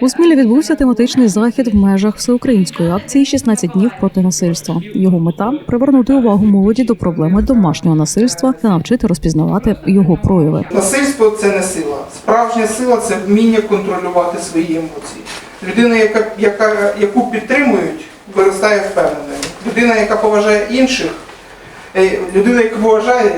У Смілі відбувся тематичний захід в межах всеукраїнської акції «16 днів проти насильства. Його мета привернути увагу молоді до проблеми домашнього насильства та навчити розпізнавати його прояви. Насильство це не сила. Справжня сила це вміння контролювати свої емоції. Людина, яка, яка, яку підтримують, виростає впевненою. Людина, яка поважає інших, е, людина, яка поважає,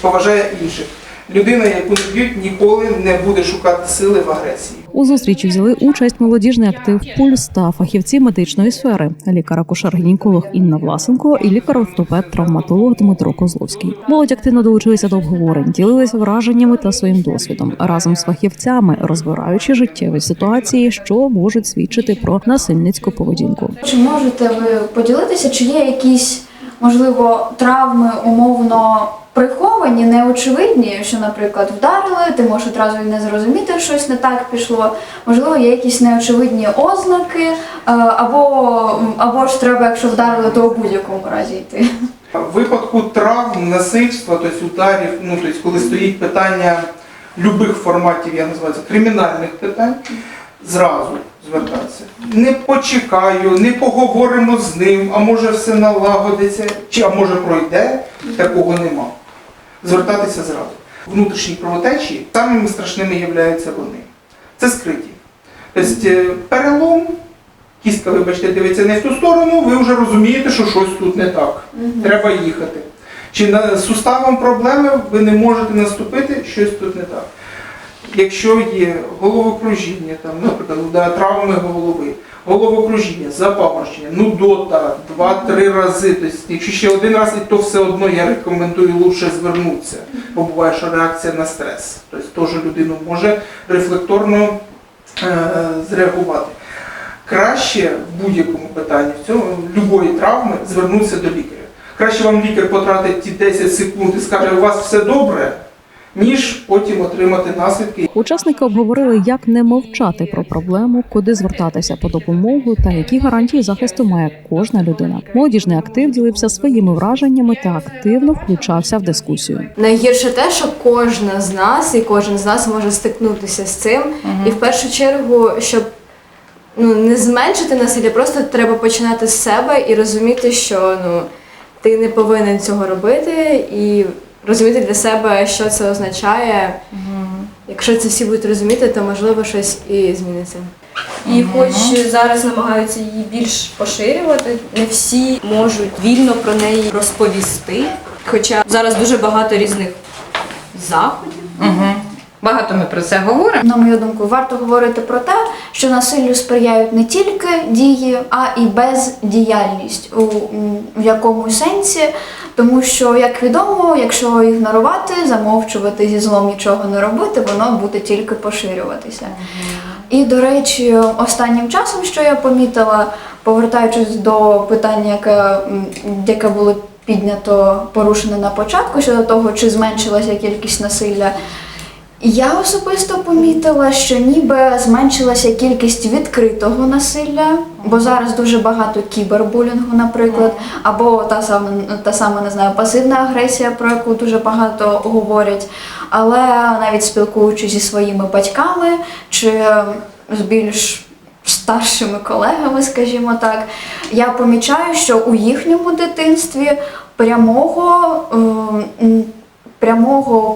поважає інших. Людина, яку не б'ють, ніколи не буде шукати сили в агресії. У зустрічі взяли участь молодіжний актив Пульс та фахівці медичної сфери, лікар-акушер-гінеколог Інна Власенко і лікар-ортопед-травматолог Дмитро Козловський. Молодь активно долучилися до обговорень, ділилися враженнями та своїм досвідом разом з фахівцями, розбираючи життєві ситуації, що можуть свідчити про насильницьку поведінку. Чи можете ви поділитися, чи є якісь, можливо, травми умовно приховані, неочевидні, що, наприклад, вдарили, ти можеш одразу не зрозуміти, що щось не так пішло. Можливо, є якісь неочевидні ознаки, е, або, або ж треба, якщо вдарили, то у будь-якому разі йти. В випадку травм, насильства, тобто ударів, ну тобто, коли стоїть питання любих форматів, я називаю це кримінальних питань, зразу звертатися. Не почекаю, не поговоримо з ним, а може все налагодиться, чи а може пройде, такого нема. Звертатися зразу. Внутрішні кровотечі самими страшними являються вони. Це скриті. Тобто е, перелом, кістка, вибачте, дивиться не в ту сторону, ви вже розумієте, що щось тут не так. Треба їхати. Чи на з суставом проблеми ви не можете наступити, щось тут не так. Якщо є головокружіння, там, наприклад, травми голови, головокружіння, запаморочення, нудота, два-три рази. Тобто, якщо ще один раз, то все одно я рекомендую лучше звернутися, бо буває, що реакція на стрес. Тобто теж людину може рефлекторно е, зреагувати. Краще в будь-якому питанні в цьому любої травми звернутися до лікаря. Краще вам лікар потратить ті 10 секунд і скаже, у вас все добре, ніж потім отримати наслідки. Учасники обговорили, як не мовчати про проблему, куди звертатися по допомогу та які гарантії захисту має кожна людина. Молодіжний актив ділився своїми враженнями та активно включався в дискусію. Найгірше те, що кожна з нас і кожен з нас може стикнутися з цим. І в першу чергу, щоб ну, не зменшити насилля, просто треба починати з себе і розуміти, що ну, ти не повинен цього робити, і розуміти для себе, що це означає. Якщо це всі будуть розуміти, то можливо щось і зміниться. І хоч зараз намагаються її більш поширювати, не всі можуть вільно про неї розповісти. Хоча зараз дуже багато різних заходів. Угу. Багато ми про це говоримо. На мою думку, варто говорити про те, що насиллю сприяють не тільки дії, а і бездіяльність у, м, в якомусь сенсі. Тому що, як відомо, якщо ігнорувати, замовчувати зі злом нічого не робити, воно буде тільки поширюватися. І, до речі, останнім часом, що я помітила, повертаючись до питання, яке, яке було піднято порушене на початку щодо того, чи зменшилася кількість насилля. Я особисто помітила, що ніби зменшилася кількість відкритого насилля, бо зараз дуже багато кібербулінгу, наприклад, або та сама та сама не знаю, пасивна агресія, про яку дуже багато говорять. Але навіть спілкуючись зі своїми батьками чи з більш старшими колегами, скажімо так, я помічаю, що у їхньому дитинстві прямого. ем, прямого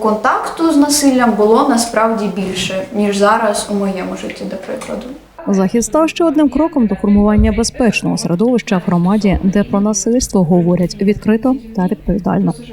контакту з насиллям було насправді більше, ніж зараз у моєму житті, до прикладу. Захід став ще одним кроком до формування безпечного середовища в громаді, де про насильство говорять відкрито та відповідально.